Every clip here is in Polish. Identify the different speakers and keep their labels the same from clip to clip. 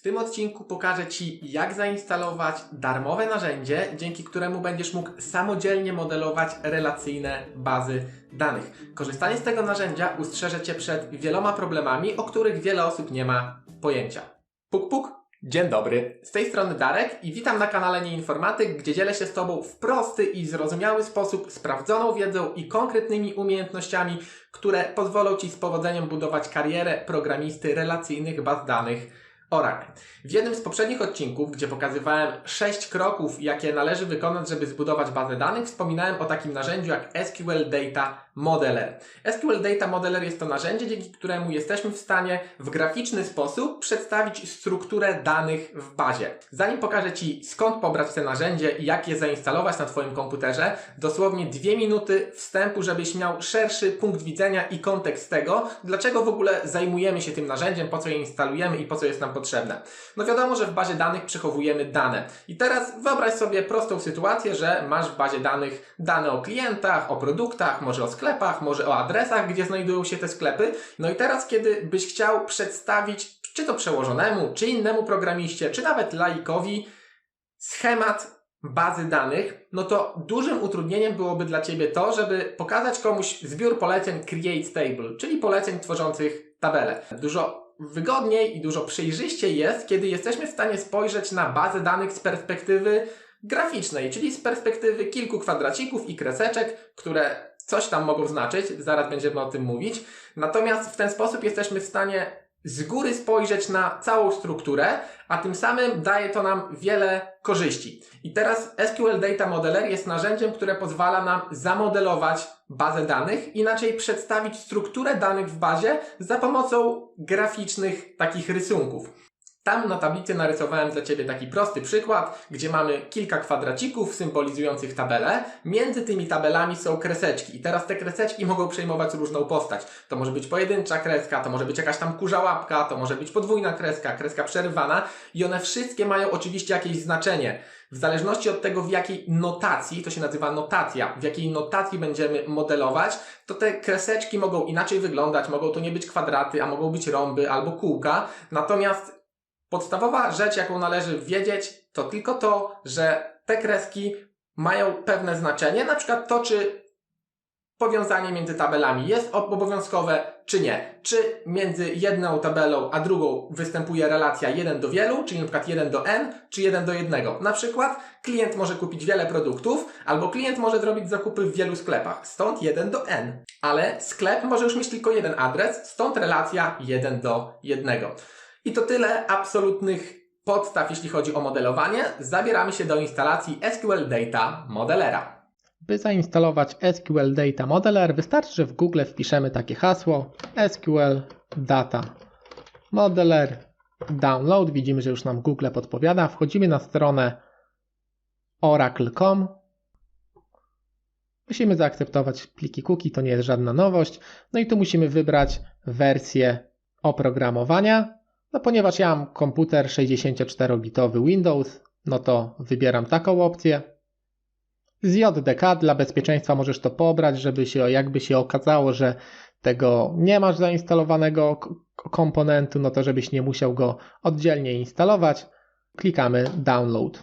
Speaker 1: W tym odcinku pokażę Ci, jak zainstalować darmowe narzędzie, dzięki któremu będziesz mógł samodzielnie modelować relacyjne bazy danych. Korzystanie z tego narzędzia ustrzeże Cię przed wieloma problemami, o których wiele osób nie ma pojęcia. Puk puk, dzień dobry. Z tej strony Darek i witam na kanale Nieinformatyk, gdzie dzielę się z Tobą w prosty i zrozumiały sposób sprawdzoną wiedzą i konkretnymi umiejętnościami, które pozwolą Ci z powodzeniem budować karierę programisty relacyjnych baz danych Oracle. W jednym z poprzednich odcinków, gdzie pokazywałem 6 kroków, jakie należy wykonać, żeby zbudować bazę danych, wspominałem o takim narzędziu jak SQL Data Modeler. SQL Data Modeler jest to narzędzie, dzięki któremu jesteśmy w stanie w graficzny sposób przedstawić strukturę danych w bazie. Zanim pokażę Ci skąd pobrać te narzędzie i jak je zainstalować na Twoim komputerze, dosłownie dwie minuty wstępu, żebyś miał szerszy punkt widzenia i kontekst tego, dlaczego w ogóle zajmujemy się tym narzędziem, po co je instalujemy i po co jest nam potrzebne. No wiadomo, że w bazie danych przechowujemy dane. I teraz wyobraź sobie prostą sytuację, że masz w bazie danych dane o klientach, o produktach, może o sklepach, może o adresach, gdzie znajdują się te sklepy. No i teraz, kiedy byś chciał przedstawić, czy to przełożonemu, czy innemu programiście, czy nawet laikowi, schemat bazy danych, no to dużym utrudnieniem byłoby dla Ciebie to, żeby pokazać komuś zbiór poleceń Create Table, czyli poleceń tworzących tabelę. Dużo wygodniej i dużo przejrzyściej jest, kiedy jesteśmy w stanie spojrzeć na bazę danych z perspektywy graficznej, czyli z perspektywy kilku kwadracików i kreseczek, które coś tam mogą znaczyć, zaraz będziemy o tym mówić. Natomiast w ten sposób jesteśmy w stanie z góry spojrzeć na całą strukturę, a tym samym daje to nam wiele korzyści. I teraz SQL Data Modeler jest narzędziem, które pozwala nam zamodelować bazę danych, inaczej przedstawić strukturę danych w bazie za pomocą graficznych takich rysunków. Tam na tablicy narysowałem dla Ciebie taki prosty przykład, gdzie mamy kilka kwadracików symbolizujących tabele. Między tymi tabelami są kreseczki i teraz te kreseczki mogą przejmować różną postać. To może być pojedyncza kreska, to może być jakaś tam kurza łapka, to może być podwójna kreska, kreska przerywana i one wszystkie mają oczywiście jakieś znaczenie. W zależności od tego, w jakiej notacji, to się nazywa notacja, w jakiej notacji będziemy modelować, to te kreseczki mogą inaczej wyglądać, mogą to nie być kwadraty, a mogą być rąby albo kółka. Natomiast Podstawowa rzecz, jaką należy wiedzieć, to tylko to, że te kreski mają pewne znaczenie, na przykład to, czy powiązanie między tabelami jest obowiązkowe, czy nie. Czy między jedną tabelą a drugą występuje relacja 1 do wielu, czyli przykład 1 do n, czy 1 do 1. Na przykład klient może kupić wiele produktów, albo klient może zrobić zakupy w wielu sklepach, stąd 1 do n. Ale sklep może już mieć tylko jeden adres, stąd relacja 1 do 1. I to tyle absolutnych podstaw, jeśli chodzi o modelowanie. Zabieramy się do instalacji SQL Data Modelera.
Speaker 2: By zainstalować SQL Data Modeler, wystarczy, że w Google wpiszemy takie hasło SQL Data Modeler Download. Widzimy, że już nam Google podpowiada. Wchodzimy na stronę oracle.com. Musimy zaakceptować pliki cookie, to nie jest żadna nowość. No i tu musimy wybrać wersję oprogramowania. No ponieważ ja mam komputer 64-bitowy Windows, no to wybieram taką opcję. Z JDK dla bezpieczeństwa możesz to pobrać, żeby się, jakby się okazało, że tego nie masz zainstalowanego komponentu, no to żebyś nie musiał go oddzielnie instalować. Klikamy download.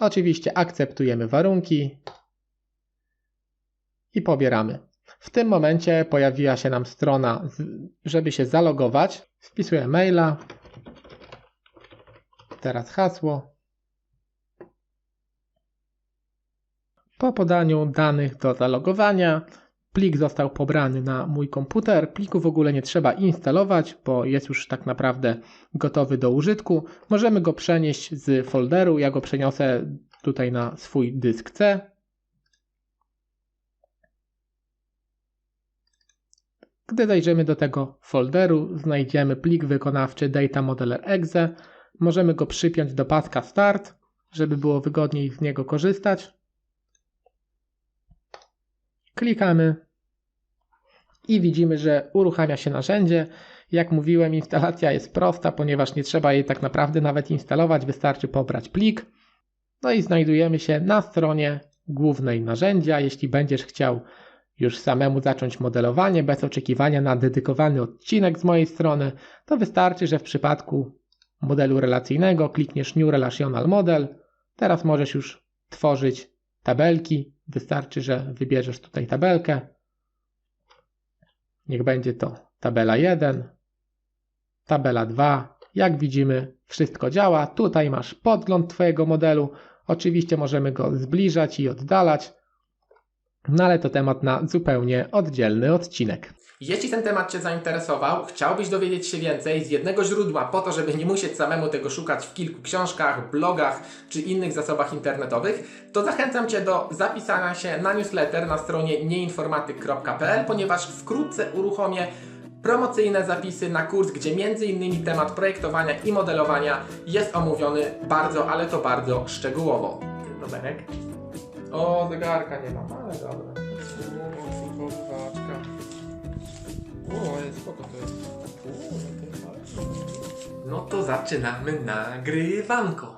Speaker 2: Oczywiście akceptujemy warunki i pobieramy. W tym momencie pojawiła się nam strona, żeby się zalogować. Wpisuję maila. Teraz hasło. Po podaniu danych do zalogowania plik został pobrany na mój komputer. Pliku w ogóle nie trzeba instalować, bo jest już tak naprawdę gotowy do użytku. Możemy go przenieść z folderu. Ja go przeniosę tutaj na swój dysk C. Gdy zajrzymy do tego folderu, znajdziemy plik wykonawczy Data Modeler Exe. Możemy go przypiąć do paska Start, żeby było wygodniej z niego korzystać. Klikamy i widzimy, że uruchamia się narzędzie. Jak mówiłem, instalacja jest prosta, ponieważ nie trzeba jej tak naprawdę nawet instalować, wystarczy pobrać plik. No i znajdujemy się na stronie głównej narzędzia. Jeśli będziesz chciał już samemu zacząć modelowanie bez oczekiwania na dedykowany odcinek z mojej strony, to wystarczy, że w przypadku modelu relacyjnego, klikniesz New Relational Model. Teraz możesz już tworzyć tabelki. Wystarczy, że wybierzesz tutaj tabelkę. Niech będzie to tabela 1, tabela 2. Jak widzimy, wszystko działa. Tutaj masz podgląd Twojego modelu. Oczywiście możemy go zbliżać i oddalać, no ale to temat na zupełnie oddzielny odcinek.
Speaker 1: Jeśli ten temat Cię zainteresował, chciałbyś dowiedzieć się więcej z jednego źródła po to, żeby nie musieć samemu tego szukać w kilku książkach, blogach czy innych zasobach internetowych, to zachęcam Cię do zapisania się na newsletter na stronie nieinformatyk.pl, ponieważ wkrótce uruchomię promocyjne zapisy na kurs, gdzie m.in. temat projektowania i modelowania jest omówiony bardzo, ale to bardzo szczegółowo. Roberek? O, zegarka nie mam, ale dobra. O, jest spoko to jest. No to zaczynamy nagrywanko.